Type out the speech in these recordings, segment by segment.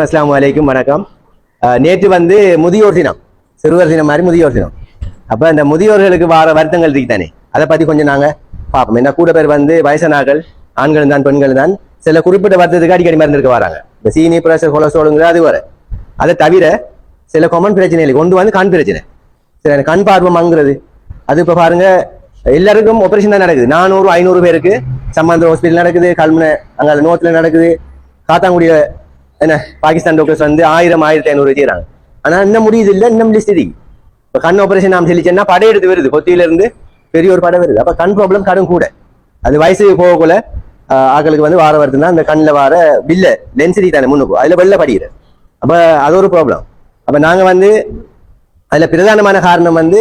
அஸ்லாம் வலைக்கும் வணக்கம். நேற்று வந்து முதியோர் தினம். சிறுவர் தினம் மாதிரி முதியோர் தினம். அப்ப இந்த முதியோர்களுக்கு வார வருத்தங்கள் இருக்கு தானே? அதை பத்தி கொஞ்சம் நாங்க பார்ப்போம். என்ன கூட பேர் வந்து வயசானாக்கள் ஆண்களும் தான் பெண்களும் தான். சில குறிப்பிட்ட வருத்தத்துக்கு அடிக்கடி மருந்துக்கு வராங்க. இந்த சீனி பிரஷர் கொலஸ்ட்ராலுங்கிற அது வர அதை தவிர சில கொமன் பிரச்சனைகள் கொண்டு வந்து கண் பிரச்சனை. சில கண் பார்வம் மங்குறது அது இப்போ பாருங்க எல்லாருக்கும் ஆப்ரேஷன் தான் நடக்குது. நானூறு ஐநூறு பேருக்கு சம்பந்த ஹாஸ்பிட்டல் நடக்குது கல்முனை அங்க அது நோத்துல நடக்குது. காத்தாங்குடியில என்ன பாகிஸ்தான் டாக்டர்ஸ் வந்து ஆயிரம் ஆயிரத்தி ஐநூறு செய்யறாங்க ஆனா இன்னும் முடியுது இல்ல இன்னும் லிஸ்ட் இருக்கு இப்ப கண் ஆபரேஷன் நாம் செலிச்சேன்னா படை எடுத்து வருது. கொத்தியில இருந்து பெரிய ஒரு படம் வருது. அப்ப கண் ப்ராப்ளம் கடும் கூட. அது வயசு போகக்குள்ள ஆக்களுக்கு வந்து வார வருதுன்னா அந்த கண்ணில் வார பில்ல லென்சிட்டி தானே முன்னுக்கு அதுல வெளில படிக்கிற அப்ப அது ஒரு ப்ராப்ளம் அப்ப நாங்க வந்து அதுல பிரதானமான காரணம் வந்து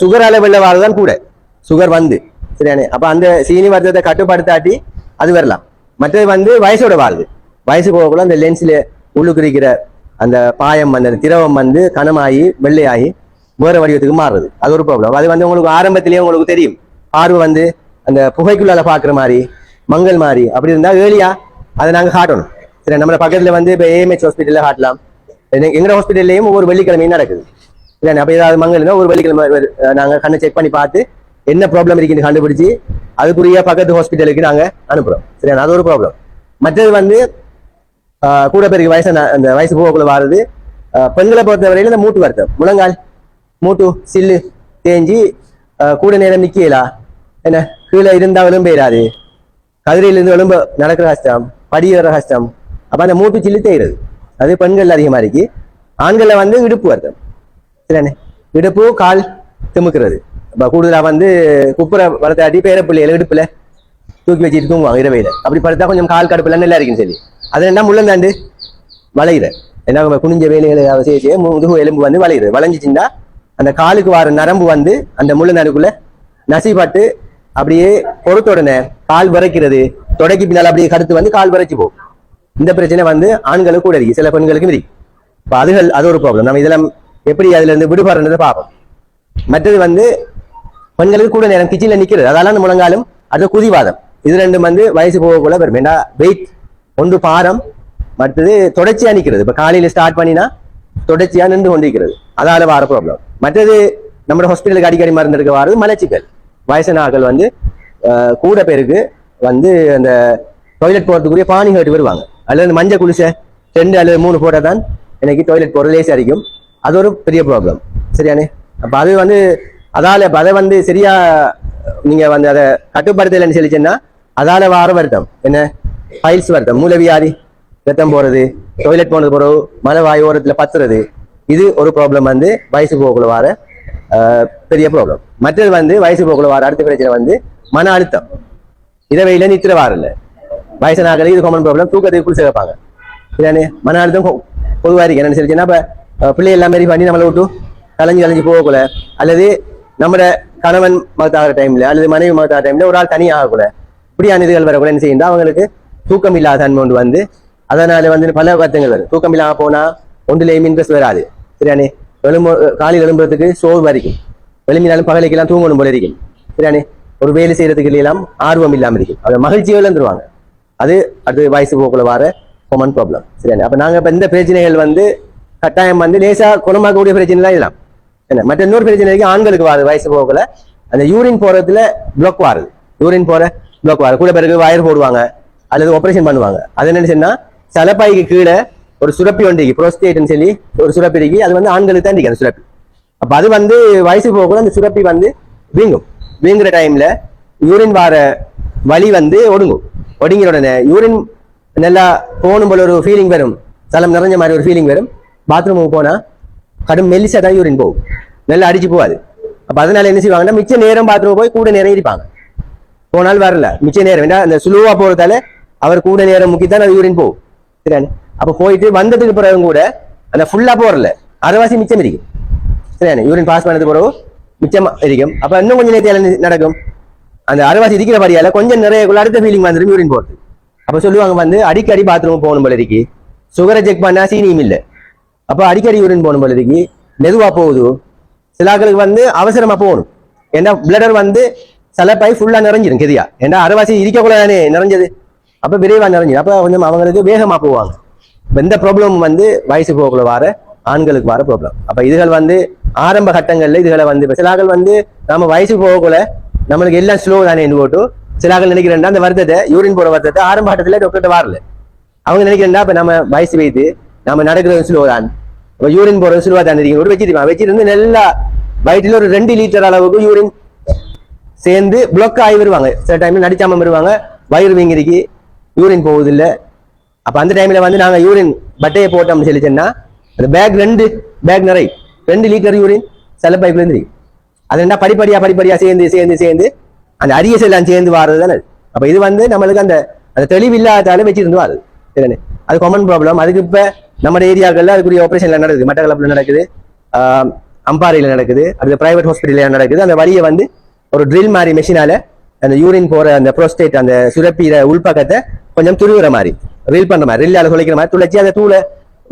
சுகர் அளவில் வாரதான் கூட. சுகர் வந்து. சரியானே அப்ப அந்த சீனி வர்த்தத்தை கட்டுப்படுத்தாட்டி அது வரலாம். மற்றது வந்து வயசோட வாழ்வு. வயசு போகக்குள்ள அந்த லென்ஸில் உள்ளுக்கு இருக்கிற அந்த பாயம் வந்து அந்த திரவம் வந்து கனமாகி வெள்ளையாகி வேற வடிவத்துக்கு மாறுது. அது ஒரு ப்ராப்ளம் அது வந்து உங்களுக்கு ஆரம்பத்திலேயே உங்களுக்கு தெரியும். பார்வை வந்து அந்த புகைக்குள்ளால பார்க்குற மாதிரி மங்கள் மாதிரி. அப்படி இருந்தால் ஏர்லியா அதை நாங்கள் காட்டணும். சரி நம்மளை பக்கத்தில் வந்து இப்போ ஏஎம்ஹெச் ஹாஸ்பிட்டலில் காட்டலாம். எங்களோட ஹாஸ்பிட்டல்லையும் ஒவ்வொரு வெள்ளிக்கிழமையும் நடக்குது. இல்லை அப்போ ஏதாவது மங்கள்னா ஒரு வெள்ளிக்கிழமை நாங்கள் கண்ணை செக் பண்ணி பார்த்து என்ன ப்ராப்ளம் இருக்குன்னு கண்டுபிடிச்சி அதுக்குரிய பக்கத்து ஹாஸ்பிட்டலுக்கு நாங்கள் அனுப்புகிறோம் சரியா அது ஒரு ப்ராப்ளம் மற்றது வந்து கூட பேருக்கு வயசு அந்த வயசு போகக்குள்ள வாருது. ஆஹ் பெண்களை பொறுத்தவரையில இந்த மூட்டு வருத்தம். முழங்கால் மூட்டு சில்லு தேஞ்சி ஆஹ் கூட நேரம் நிக்கலா? என்ன கீழே இருந்தா எலும்பேறாது கதிரையிலிருந்து எலும்பு நடக்கிற கஷ்டம் படி வர கஷ்டம். அப்ப அந்த மூட்டு சில்லு தேயிறது. அது பெண்கள் அதிகமா இருக்கு. ஆண்கள்ல வந்து இடுப்பு வருத்தம். சரிண்ணே இடுப்பு கால் திமுக்கிறது. இப்போ கூடுதலா வந்து குப்புற வளர்த்தாட்டி பேர பிள்ளைகள் இடுப்புல தூக்கி வச்சுட்டு தூங்குவாங்க இரவையில் அப்படி படுத்தா கொஞ்சம் கால் கடுப்புல நல்லா இருக்குன்னு சொல்லி அது என்ன முள்ளந்தாண்டு? வளையிற. என்ன நம்ம குனிஞ்ச வேலைகளை செய்ய செய்ய முதுகு எலும்பு வந்து வளையுது வளைஞ்சிச்சுன்னா அந்த காலுக்கு வர நரம்பு வந்து அந்த முள்ளந்தாண்டுக்குள்ள நசிப்பட்டு அப்படியே பொறுத்த உடனே கால் விரைக்கிறது. தொடக்கி பின்னால் அப்படியே கடுத்து வந்து கால் விரைச்சு போகும். இந்த பிரச்சனை வந்து ஆண்களுக்கு கூட இருக்கு. சில பெண்களுக்கும் இருக்கு. இப்போ அதுகள் அது ஒரு ப்ராப்ளம் நம்ம இதெல்லாம் எப்படி அதுல இருந்து விடுபடுறதை பார்ப்போம். மற்றது வந்து பெண்களுக்கு கூட நேரம் கிச்சனில் நிற்கிறது அதெல்லாம் முழங்காலும் அது குதிவாதம். இது ரெண்டும் வந்து வயசு போகக்குள்ள வரும். ஏன்னா வெயிட் ஒன்று பாரம் மற்றது தொடர்ச்சியா நிற்கிறது இப்போ காலையில ஸ்டார்ட் பண்ணினா தொடர்ச்சியா நின்று கொண்டிருக்கிறது. அதால வர ப்ராப்ளம் மற்றது நம்ம ஹாஸ்பிட்டலுக்கு அடிக்கடி மருந்து எடுக்க வரது மலச்சிக்கல். வயசான ஆட்கள் வந்து கூட பேருக்கு வந்து அந்த டாய்லெட் போகிறதுக்குரிய பானி கேட்டு வருவாங்க. அல்லது மஞ்சள் குளிசை ரெண்டு அல்லது மூணு போட்டால் தான் எனக்கு டாய்லெட் போகிற லேசி அடிக்கும். அது ஒரு பெரிய ப்ராப்ளம் சரியானே அப்போ அது வந்து அதால அதை வந்து சரியா நீங்க வந்து அதை கட்டுப்படுத்தலைன்னு சொல்லிச்சுன்னா அதால வார வருத்தம். என்ன? ஃபைல்ஸ் வருத்தம். மூலவியாதி ரத்தம் போறது டொய்லெட் போனது பிறகு மலை வாய் ஓரத்துல பத்துறது இது ஒரு ப்ராப்ளம் வந்து வயசு போக்குள்ள வர பெரிய ப்ராப்ளம் மற்றது வந்து வயசு போக்குள்ள வர அடுத்த பிரச்சனை வந்து மன அழுத்தம். இரவையில நித்திர வாரல. வயசானாக்களுக்கு இது காமன் ப்ராப்ளம் தூக்கத்துக்கு குளிச்சு வைப்பாங்க இதானே மன அழுத்தம் பொதுவாக இருக்கு. என்னன்னு சொல்லிச்சுன்னா பிள்ளை எல்லாம் மாரி பண்ணி நம்மளை விட்டு கலைஞ்சு கலைஞ்சு போகக்கூட அல்லது நம்மட கணவன் மகத்தாகிற டைம்ல அல்லது மனைவி மகத்தாகிற டைம்ல ஒரு ஆள் தனியாக ஆகக்கூட இப்படியான இதுகள் வரக்கூட என்ன செய்யுண்டா அவங்களுக்கு தூக்கம் இல்லாத தன்மை ஒன்று வந்து. அதனால வந்து பல வருத்தங்கள் வரும். தூக்கம் இல்லாமல் போனா ஒன்றுலேயும் இன்ட்ரெஸ்ட் வராது. சரியானே? எழும்பு காலையில் எழும்புறதுக்கு சோர்வு வரைக்கும் எழும்பினாலும் பகலைக்கெல்லாம் தூங்கணும் போல இருக்கும் சரியானே? ஒரு வேலை செய்யறதுக்கு எல்லாம் ஆர்வம் இல்லாமல் இருக்கும் அதை மகிழ்ச்சியோட இருந்துருவாங்க. அது அடுத்து வயசு போக்குள்ள வர காமன் ப்ராப்ளம் சரியானே? அப்போ நாங்கள் இப்போ இந்த பிரச்சனைகள் வந்து கட்டாயம் வந்து லேசாக குணமாக்கக்கூடிய பிரச்சனை தான் இதெல்லாம் என்ன? மற்ற இன்னொரு பிரச்சனை இருக்கு. ஆண்களுக்கு வாரு வயசு போக்குல அந்த யூரின் போறதுல பிளாக் வாருது. யூரின் போற பிளாக் வாரு கூட பிறகு வயர் போடுவாங்க. அல்லது ஆப்ரேஷன் பண்ணுவாங்க. அது என்ன சொன்னா சலப்பாய்க்கு கீழே ஒரு சுரப்பி ஒன்றிக்கு இருக்கு. ப்ரோஸ்டேட்னு சொல்லி ஒரு சுரப்பி இருக்கு. அது வந்து ஆண்களுக்கு தான் இருக்கு அந்த சுரப்பி. அப்ப அது வந்து வயசு போகக்குள்ள அந்த சுரப்பி வந்து வீங்கும். வீங்குற டைம்ல யூரின் வார வலி வந்து ஒடுங்கும். ஒடுங்கிற உடனே யூரின் நல்லா போகணும் போல ஒரு ஃபீலிங் வரும். தளம் நிறைஞ்ச மாதிரி ஒரு ஃபீலிங் வரும். பாத்ரூமுக்கு போனா கடும் மெல்லிசா தான் யூரின் போகும். நல்லா அடிச்சு போகாது. அப்ப அதனால என்ன செய்வாங்கன்னா மிச்ச நேரம் பாத்ரூம் போய் கூட நேரம் இருப்பாங்க. போனால் வரல. மிச்ச நேரம். ஏன்னா அந்த சுலுவா போறதால அவர் கூட நேரம் முக்கித்தான் அது யூரின் போகும். சரியானே அப்ப போயிட்டு வந்ததுக்கு பிறகு கூட அந்த ஃபுல்லா போறல. அரைவாசி மிச்சம் இருக்கும் சரியானே யூரின் பாஸ் பண்ணது பிறகு மிச்சம் இருக்கும் அப்ப இன்னும் கொஞ்சம் நேரத்தில் நடக்கும்? அந்த அரைவாசி இருக்கிற படியால கொஞ்சம் நிறைய அடுத்த ஃபீலிங் வந்துடும் யூரின் போறது. அப்ப சொல்லுவாங்க வந்து அடிக்கடி பாத்ரூம் போகணும் போல இருக்கு. சுகரை செக் பண்ணா சீனியும் இல்லை. அப்போ அடிக்கடி யூரின் போகணும் போல இருக்கு. மெதுவா போகுது. சிலாக்களுக்கு வந்து அவசரமா போகணும். ஏன்னா பிளடர் வந்து சலப்பாய் ஃபுல்லா நிறைஞ்சிடும் கெதியா. ஏன்னா அரைவாசி இருக்கக்கூடாதானே நிறைஞ்சது. அப்ப விரைவா நிறைஞ்சிடும் அப்ப கொஞ்சம் அவங்களுக்கு வேகமா போவாங்க. எந்த இந்த ப்ராப்ளம் வந்து வயசு போகல வர ஆண்களுக்கு வர ப்ராப்ளம் அப்ப இதுகள் வந்து ஆரம்ப கட்டங்கள்ல இதுகளை வந்து சிலாக்கள் வந்து நம்ம வயசு போகக்குள்ள நம்மளுக்கு எல்லாம் ஸ்லோ தானே போட்டு சிலாக்கள் நினைக்கிறேன்டா அந்த வருத்தத்தை யூரின் போற வருத்தத்தை ஆரம்ப கட்டத்துல டாக்டர்கிட்ட வரல. அவங்க நினைக்கிறேன்டா இப்ப நம்ம வயசு வைத்து நம்ம நடக்கிறது ஸ்லோ தான். இப்ப யூரின் போறது ஸ்லோவா தான் இருக்கீங்க. ஒரு வச்சிருப்பான் வச்சிருந்து நல்லா வயிற்றுல ஒரு ரெண்டு லிட்டர் அளவுக்கு யூரின் சேர்ந்து பிளாக் ஆகி வருவாங்க. சில டைம்ல நடிச்சாம வருவாங்க. வயிறு வீங்கிருக்கு. யூரின் போவதில்லை அப்போ அந்த டைம்ல வந்து நாங்கள் யூரின் பட்டையை போட்டோம்னு சொல்லிச்சேன்னா அந்த பேக் ரெண்டு பேக் நிறை. ரெண்டு லீட்டர் யூரின் சில பைப்ல இருந்து. அது என்ன படிப்படியா படிப்படியா சேர்ந்து சேர்ந்து சேர்ந்து அந்த அரிய செல்லாம் சேர்ந்து வாரது தானே. அப்போ இது வந்து நம்மளுக்கு அந்த அந்த தெளிவு இல்லாதால வச்சிருந்து வாருது. சரிண்ணே அது காமன் ப்ராப்ளம் அதுக்கு இப்போ நம்ம ஏரியாக்கள்ல அதுக்குரிய ஆபரேஷன்ல நடக்குது. மட்டக்களப்பில் நடக்குது. அம்பாறையில் நடக்குது. அது பிரைவேட் ஹாஸ்பிட்டலில் நடக்குது. அந்த வழியை வந்து ஒரு ட்ரில் மாதிரி மெஷினால அந்த யூரின் போற அந்த ப்ரோஸ்டேட் அந்த சுரப்பியில உள்பக்கத்தை கொஞ்சம் துருவுற மாதிரி ரில் பண்ற மாதிரி ரில்லால குலைக்கிற மாதிரி துளைச்சி அந்த தூளை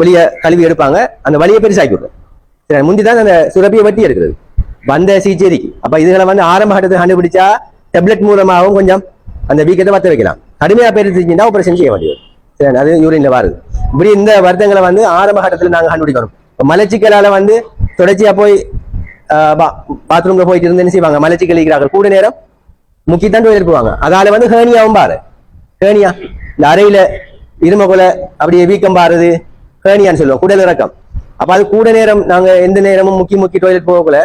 வெளியே கழுவி எடுப்பாங்க. அந்த வலியை பெருசாக்கி விடுறோம். சரி முந்தி தான் அந்த சுரப்பியை வட்டி எடுக்கிறது. வந்த சிகிச்சைக்கு அப்ப இதுகளை வந்து ஆரம்ப கட்டத்தை கண்டுபிடிச்சா டெப்லெட் மூலமாகவும் கொஞ்சம் அந்த வீக்கத்தை வத்த வைக்கலாம். கடுமையா பெருந்துச்சுன்னா ஆபரேஷன் செய்ய வேண்டியது. சரி அது யூரின்ல வருது. இப்படி இந்த வருத்தங்களை வந்து ஆரம்ப கட்டத்தில் நாங்கள் கண்டுபிடிக்கணும். இப்ப மலச்சிக்கலால வந்து தொடர்ச்சியா போய் பாத்ரூம்ல போயிட்டு இருந்து என்ன செய்வாங்க? மலச்சிக்கல் இருக்கிறார்கள் கூட நேரம் முக்கித்தான் டொய்லெட் போவாங்க. அதால வந்து ஹேனியாவும் பாரு. ஹேனியா இந்த அறையில இருமகுலை அப்படியே வீக்கம் பாருது. ஹேனியான்னு சொல்லுவோம். குடல் இறக்கம். அப்ப அது கூட நேரம் நாங்க எந்த நேரமும் முக்கி முக்கி டொய்லெட் போகக்குள்ள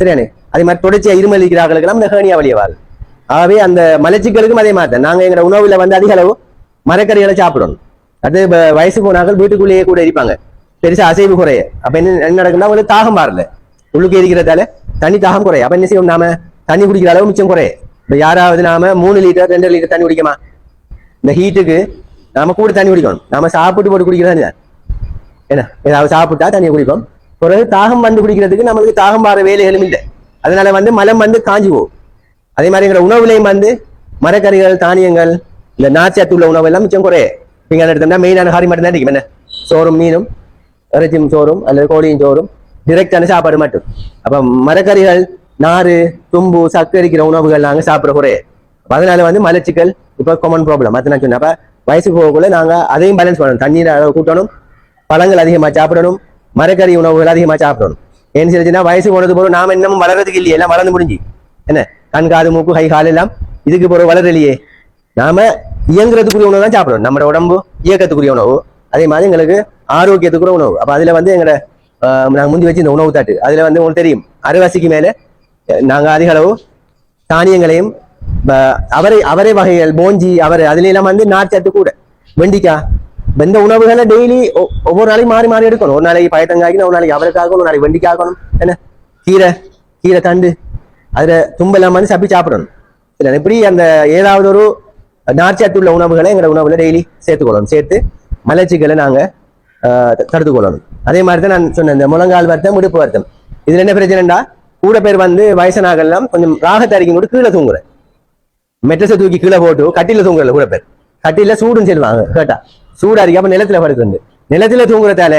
சரியானே? அதே மாதிரி தொடர்ச்சியா இருமல் இருக்கிறார்களுக்கெல்லாம் இந்த ஹேனியா வழியே வாரு ஆகவே அந்த மலச்சிக்கலுக்கும் அதே மாதிரி தான் நாங்க எங்க உணவுல வந்து அதிக அளவு மரக்கறிகளை சாப்பிடணும். அது வயசு போனார்கள் வீட்டுக்குள்ளேயே கூட இருப்பாங்க. பெருசா அசைவு குறைய. அப்ப என்ன என்ன நடக்குன்னா அவங்களுக்கு தாகம் மாறல. உள்ளுக்கு இருக்கிறதால தண்ணி தாகம் குறை அப்ப என்ன செய்யும் நாம? தண்ணி குடிக்கிற அளவு மிச்சம் குறை இப்ப யாராவது நாம மூணு லிட்டர் ரெண்டு லிட்டர் தண்ணி குடிக்கமா? இந்த ஹீட்டுக்கு நாம கூட தண்ணி குடிக்கணும். நாம சாப்பிட்டு போட்டு குடிக்கிறது தண்ணி தான் என்ன? ஏதாவது சாப்பிட்டா தண்ணியை குடிப்போம். பிறகு தாகம் வந்து குடிக்கிறதுக்கு நம்மளுக்கு தாகம் பாற வேலைகளும் இல்லை. அதனால வந்து மலம் வந்து காஞ்சி போகும். அதே மாதிரி எங்களோட உணவுலையும் வந்து மரக்கறிகள் தானியங்கள் இந்த நாச்சத்து உள்ள உணவு எல்லாம் மிச்சம் குறைய நீங்க எடுத்தோம்னா மெயினான ஹாரி மட்டும் தான் என்ன? சோறும் மீனும் இறைச்சியும் சோறும் அல்லது கோழியும் சோறும் டிரெக்டான சாப்பாடு மட்டும். அப்போ மரக்கறிகள் நாறு தும்பு சக்கரிக்கிற உணவுகள் நாங்கள் சாப்பிட குறைய. அதனால வந்து மலச்சிக்கல் இப்போ காமன் ப்ராப்ளம் அது நான் சொன்னேன். அப்போ வயசுக்கு போகக்குள்ள நாங்கள் அதையும் பேலன்ஸ் பண்ணணும். தண்ணீர் அளவு கூட்டணும். பழங்கள் அதிகமாக சாப்பிடணும். மரக்கறி உணவுகள் அதிகமாக சாப்பிடணும். ஏன்னு சொல்லிச்சுன்னா வயசு போனது போல நாம் இன்னமும் வளர்றதுக்கு இல்லையே. எல்லாம் வளர்ந்து முடிஞ்சு. என்ன? கண் காது மூக்கு கை கால் எல்லாம் இதுக்கு போகிற வளரலையே. நாம இயங்குறதுக்குரிய உணவு தான் சாப்பிடணும். நம்ம உடம்பு இயக்கத்துக்குரிய உணவு. அதே மாதிரி எங்களுக்கு ஆரோக்கியத்துக்குரிய உணவு. அப்போ அதில் வந்து எங்களோட நாங்கள் முந்தி வச்சு இந்த உணவு தாட்டு. அதில் வந்து உங்களுக்கு தெரியும் அரைவாசிக்கு மேலே நாங்கள் அதிக அளவு தானியங்களையும் அவரை அவரை வகைகள் போஞ்சி அவரை அதுலாம் வந்து நார்ச்சத்து கூட. வெண்டிக்காய் வெந்த உணவுகளை டெய்லி ஒவ்வொரு நாளைக்கு மாறி மாறி எடுக்கணும். ஒரு நாளைக்கு பயத்தங்காய்க்கணும் ஒரு நாளைக்கு அவரைக்காகணும் ஒரு நாளைக்கு வெண்டிக்காகணும் என்ன? கீரை கீரை தண்டு அதில் தும்பெல்லாம் வந்து சப்பி சாப்பிடணும். இல்லை இப்படி அந்த ஏதாவது ஒரு நார்ச்சத்து உள்ள உணவுகளை எங்களோட உணவுல டெய்லி சேர்த்துக்கொள்ளணும். சேர்த்து மலர்ச்சிகளை நாங்கள் ஆஹ், கொள்ளணும் அதே மாதிரி தான் நான் சொன்னேன் இந்த முழங்கால் வருத்தம் இடுப்பு வருத்தம். இதுல என்ன பிரச்சனைடா கூட பேர் வந்து வயசனாகலாம் கொஞ்சம் ராகத்தை அடிக்கும் கூட கீழே தூங்குறேன். மெட்ரஸை தூக்கி கீழே போட்டு கட்டில தூங்குறல கூட பேர். கட்டில சூடுன்னு சொல்லுவாங்க கேட்டா. சூடா அடிக்க அப்ப நிலத்துல படுக்குறது நிலத்துல தூங்குறதால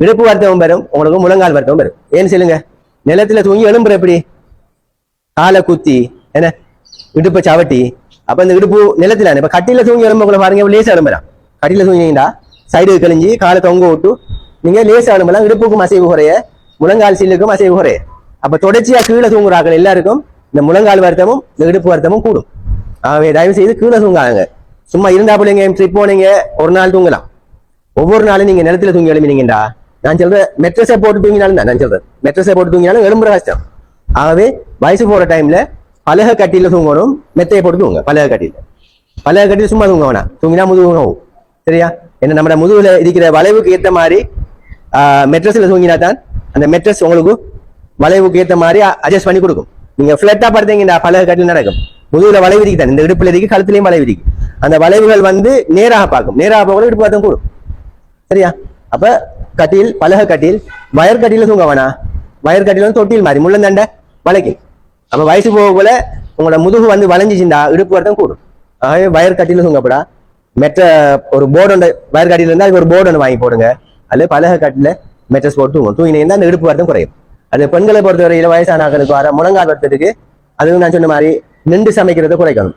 இடுப்பு வருத்தமும் வரும் உங்களுக்கு முழங்கால் வருத்தமும் வரும் ஏன்னு சொல்லுங்க? நிலத்துல தூங்கி எழும்புற எப்படி? காலை குத்தி என்ன? இடுப்பை சவட்டி. அப்ப இந்த இடுப்பு நிலத்துல இப்ப கட்டில தூங்கி எழும்புக்குள்ள பாருங்க லேசா எழும்புறான். கட்டில தூங்கிங்களா சைடு கழிஞ்சு காலை தொங்க விட்டு நீங்கள் லேசாக எழும்பலாம் இடுப்புக்கும் அசைவு குறைய முழங்கால் சில்லுக்கும் அசைவு குறைய. அப்போ தொடர்ச்சியாக கீழே தூங்குறார்கள் எல்லாருக்கும் இந்த முழங்கால் வருத்தமும் இந்த இடுப்பு வருத்தமும் கூடும். ஆகவே தயவு செய்து கீழே தூங்காதுங்க. சும்மா இருந்தா பிள்ளைங்க ட்ரிப் போனீங்க ஒரு நாள் தூங்கலாம். ஒவ்வொரு நாளும் நீங்கள் நிலத்துல தூங்கி எழுப்பினீங்கடா நான் சொல்கிறேன் மெட்ரஸை போட்டு தூங்கினாலும் தான் நான் சொல்கிறேன் மெட்ரஸை போட்டு தூங்கினாலும் எலும்புற கஷ்டம். ஆகவே வயசு போகிற டைமில் பலக கட்டியில் தூங்கணும் மெத்தையை போட்டு தூங்க பலக கட்டியில் பலக கட்டியில் சும்மா தூங்க வேணாம். தூங்கினா முதுகு சரியா? என்ன நம்ம முதுகுல இருக்கிற வளைவுக்கு ஏத்த மாதிரி மெட்ரஸ்ல தூங்கினா தான் அந்த மெட்ரஸ் உங்களுக்கு வளைவுக்கு ஏத்த மாதிரி அட்ஜஸ்ட் பண்ணி கொடுக்கும். நீங்க ஃபிளட்டா படுத்தீங்கன்னா பலக கட்டில் நடக்கும். முதுகுல வளைவு இருக்கு தான் இந்த இடுப்புல இருக்கு கழுத்துலயும் வளைவு இருக்கு. அந்த வளைவுகள் வந்து நேராக பார்க்கும். நேராக போக இடுப்பு பார்த்தம் கூடும். சரியா? அப்ப கட்டில் பலக கட்டில் வயர் கட்டில தூங்க வேணா வயர் கட்டில வந்து தொட்டில் மாதிரி முள்ளந்தண்டை வளைக்கு அப்ப வயசு போக போல உங்களோட முதுகு வந்து வளைஞ்சிச்சுண்டா இடுப்பு வருத்தம் கூடும். ஆகவே வயர் கட்டில தூங்கப்படா. மெட்ட ஒரு போர்டு ஒன்று வயர் கட்டில இருந்தால் அதுக்கு ஒரு போர்டு ஒன்று வாங்கி போடுங்க. அல்லது பலக கட்டில மெட்ரஸ் போட்டு தூங்கும் தூங்கினீங்கன்னா அந்த இடுப்பு வரதும் குறையும். அது பெண்களை பொறுத்தவரையில் வயசானவர்களுக்கு வர முழங்கால் வருத்தத்துக்கு அதுவும் நான் சொன்ன மாதிரி நின்று சமைக்கிறதை குறைக்கணும்.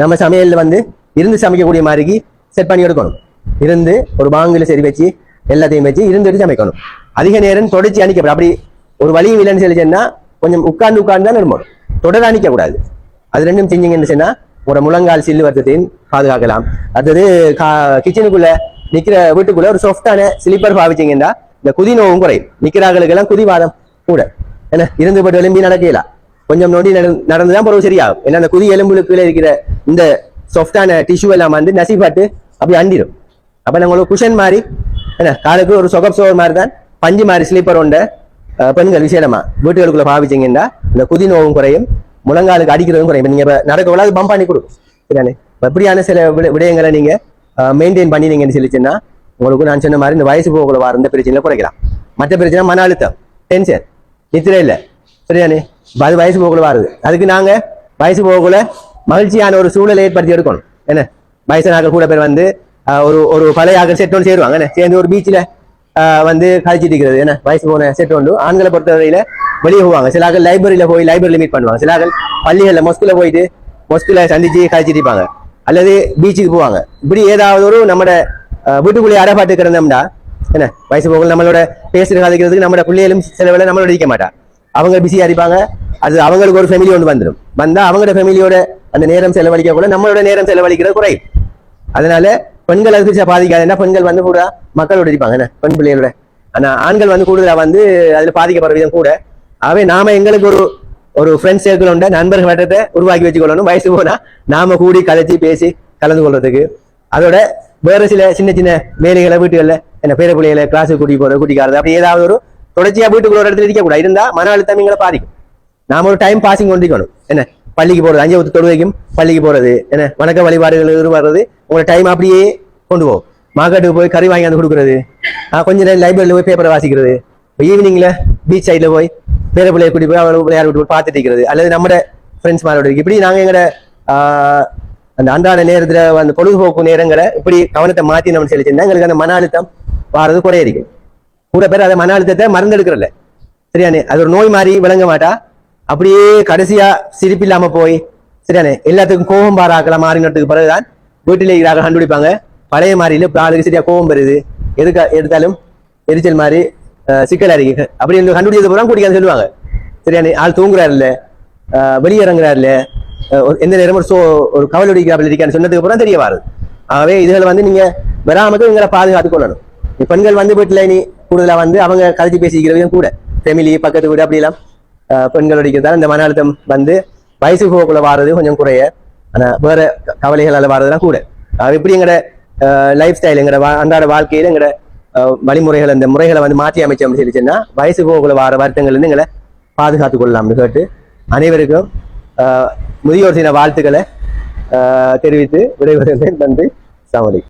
நம்ம சமையல்ல வந்து இருந்து சமைக்கக்கூடிய மாதிரிக்கு செட் பண்ணி எடுக்கணும். இருந்து ஒரு பாங்கில் சரி வச்சு எல்லாத்தையும் வச்சு இருந்துட்டு சமைக்கணும். அதிக நேரம் தொடர்ச்சி அணிக்கப்படும் அப்படி ஒரு வழியும் இல்லைன்னு சொல்லி சொன்னால் கொஞ்சம் உட்கார்ந்து உட்கார்ந்து தான் இருக்கணும் தொடர் அணிக்கக்கூடாது. அது ரெண்டும் செஞ்சீங்கன்னு சொன்னால் ஒரு முழங்கால் சில்லு வருத்தத்தையும் பாதுகாக்கலாம். அடுத்தது கிச்சனுக்குள்ள நிக்கிற வீட்டுக்குள்ள ஒரு சாஃப்டான ஸ்லீப்பர் பாவிச்சிங்கன்னா இந்த குதி நோவும் குறையும். நிக்கிறார்களுக்கு எல்லாம் குதிவாதம் கூட. என்ன இருந்து போட்டு எலும்பி நடக்கலாம் கொஞ்சம் நொடி நடந்துதான் பிறகு சரியாகும். ஏன்னா அந்த குதி எலும்புகளுக்குள்ள இருக்கிற இந்த சாஃப்டான டிஷ்யூ எல்லாம் வந்து நசிப்பாட்டு அப்படி அண்டிடும் அப்ப நம்மளுக்கு குஷன் மாதிரி என்ன காலுக்கு ஒரு சொகப் சோர் மாதிரி தான் பஞ்சு மாதிரி ஸ்லீப்பர் உண்ட பெண்கள் விசேடமா வீட்டுகளுக்குள்ள பாவிச்சிங்கன்னா இந்த குதி நோவும் குறையும். முழங்காலுக்கு அடிக்கிறதும் குறையும். நீங்க நடக்க விட பம்ப் பண்ணி கொடுக்கும் சரிதானே? இப்ப சில விட- விடயங்களை நீங்க மெயின்டைன் பண்ணினீங்கன்னு சொல்லிச்சுன்னா உங்களுக்கு நான் சொன்ன மாதிரி இந்த வயசு போகல வர இந்த பிரச்சனையில குறைக்கலாம். மற்ற பிரச்சனை மன அழுத்தம் டென்ஷன் நித்திரை இல்லை. சரிதானே? அது வயசு போகல வருது அதுக்கு நாங்க வயசு போகல மகிழ்ச்சியான ஒரு சூழலை ஏற்படுத்தி எடுக்கணும். என்ன? வயசானாக்கள் கூட பேர் வந்து ஒரு ஒரு பழைய ஆக்கள் செட் ஒன்று சேருவாங்க. என்ன? சேர்ந்து ஒரு பீச்சில் வந்து கழிச்சிட்டு இருக்கிறது. என்ன? வயசு போன செட் ஆண்களை பொறுத்தவரையில வெளியே போவாங்க. சில ஆக்கள் லைப்ரரியில் போய் லைப்ரரியில மீட் பண்ணுவாங்க. சில ஆக்கள் பள்ளிகளில் மொஸ்கில் போயிட்டு மொஸ்கில் சந்திச்சு கழிச்சிருப்பாங்க அல்லது பீச்சுக்கு போவாங்க. இப்படி ஏதாவது ஒரு நம்மட ஆஹ், வீட்டுக்குள்ளேயே அடைபாட்டு கிடந்தோம்னா என்ன? வயசு போகல நம்மளோட பேசுகிற கதைக்கிறதுக்கு நம்மளோட பிள்ளைகளும் சில வேலை நம்மளோட இருக்க மாட்டா. அவங்க பிஸியாக இருப்பாங்க. அது அவங்களுக்கு ஒரு ஃபேமிலி ஒன்று வந்துடும் வந்தால் அவங்களோட ஃபேமிலியோட அந்த நேரம் செலவழிக்க கூட நம்மளோட நேரம் செலவழிக்கிறது குறையும். அதனால பெண்கள் அதுக்கு பாதிக்காதுன்னா பெண்கள் வந்து கூட மக்களோட இருப்பாங்க. என்ன? பெண் பிள்ளைகளோட. ஆனால் ஆண்கள் வந்து கூடுதலாக வந்து அதில் பாதிக்கப்படுற விதம் கூட ஆகவே நாம எங்களுக்கு ஒரு ஒரு ஃப்ரெண்ட்ஸ் சர்க்கிள் உண்டு நண்பர்கள் வட்டத்தை உருவாக்கி வச்சுக்கொள்ளணும். வயசு போனா நாம கூடி கலைச்சி பேசி கலந்து கொள்றதுக்கு. அதோட வேற சில சின்ன சின்ன வேலைகளை வீட்டுகளில் என்ன பேர பிள்ளைகளை கிளாஸுக்கு கூட்டி போறது கூட்டிக்காரது அப்படி ஏதாவது ஒரு தொடர்ச்சியா வீட்டுக்குள்ள ஒரு இடத்துல இருக்க கூடாது இருந்தா மன அழுத்தம் எங்களை பாதிக்கும். நாம ஒரு டைம் பாசிங் கொண்டிருக்கணும். என்ன? பள்ளிக்கு போறது அஞ்சு தொழுவைக்கும் பள்ளிக்கு போறது என்ன? வணக்க வழிபாடுகள் வர்றது உங்களோட டைம் அப்படியே கொண்டு போகும். மார்க்கெட்டுக்கு போய் கறி வாங்கி வந்து கொடுக்குறது ஆஹ் கொஞ்ச நேரம் லைப்ரரியில் போய் பேப்பரை வாசிக்கிறது ஈவினிங்ல பீச் சைடில் போய் பேர பிள்ளைய கூட்டி போய் அவளை விளையாட விட்டு பார்த்துட்டு இருக்கிறது. அல்லது நம்ம ஃப்ரெண்ட்ஸ் மாரோட இப்படி நாங்கள் எங்களோட அந்த அன்றாட நேரத்தில் அந்த பொழுதுபோக்கு நேரங்களை இப்படி கவனத்தை மாற்றி நம்ம செலுத்திருந்தா எங்களுக்கு அந்த மன அழுத்தம் வாரது குறையிருக்கு கூட பேர் அதை மன அழுத்தத்தை மறந்தெடுக்கிறல்ல சரியானே அது ஒரு நோய் மாதிரி விளங்க மாட்டா. அப்படியே கடைசியா சிரிப்பு இல்லாம போய் சரியானே எல்லாத்துக்கும் கோபம் பாராக்கலாம் மாறினதுக்கு பிறகுதான் வீட்டிலே இருக்கிறாங்க கண்டுபிடிப்பாங்க. பழைய மாதிரியில இப்ப ஆளுக்கு சரியா கோபம் வருது. எதுக்கு எடுத்தாலும் எரிச்சல் மாதிரி அஹ், சிக்கல் இருக்கு அப்படி இந்த கண்டுபிடிச்சது பூரா குடிக்காது சொல்லுவாங்க. சரியான ஆள் தூங்குறாரு இல்ல வெளியே இறங்குறாரு இல்ல ஒரு- எந்த நேரமும் ஒரு சோ ஒரு கவல் அடிக்கிறாப்புல இருக்கான்னு சொன்னதுக்கு அப்புறம் தெரிய வருது ஆகவே இதுகளை வந்து நீங்க வராமக்கு இவங்களை பாதுகாத்து கொள்ளணும். பெண்கள் வந்து வீட்டுல நீ கூடுதலா வந்து அவங்க கதைச்சு பேசிக்கிறதும் கூட. ஃபேமிலி பக்கத்து வீடு அப்படிலாம் அஹ், பெண்கள் அடிக்கிறதால இந்த மன அழுத்தம் வந்து வயசு போக்குள்ள வாரது கொஞ்சம் குறைய ஆனா வேற கவலைகளால் கவலைகளால வாரதுலாம் கூட இப்படி எங்கட லைஃப் ஸ்டைல் எங்கட வா- அன்றாட வாழ்க்கையில எங்கட வழிமுறைகள் அந்த முறைகளை வந்து மாற்றி அமைச்சோம்னு சொல்லி வயசு போகக்குள்ள வார வருத்தங்கள் இருந்து எங்களை பாதுகாத்துக் கொள்ளலாம்னு கேட்டு அனைவருக்கும் முதியோர் தின வாழ்த்துக்களை தெரிவித்து விடைபெறுகிறேன். நன்றி. சமதி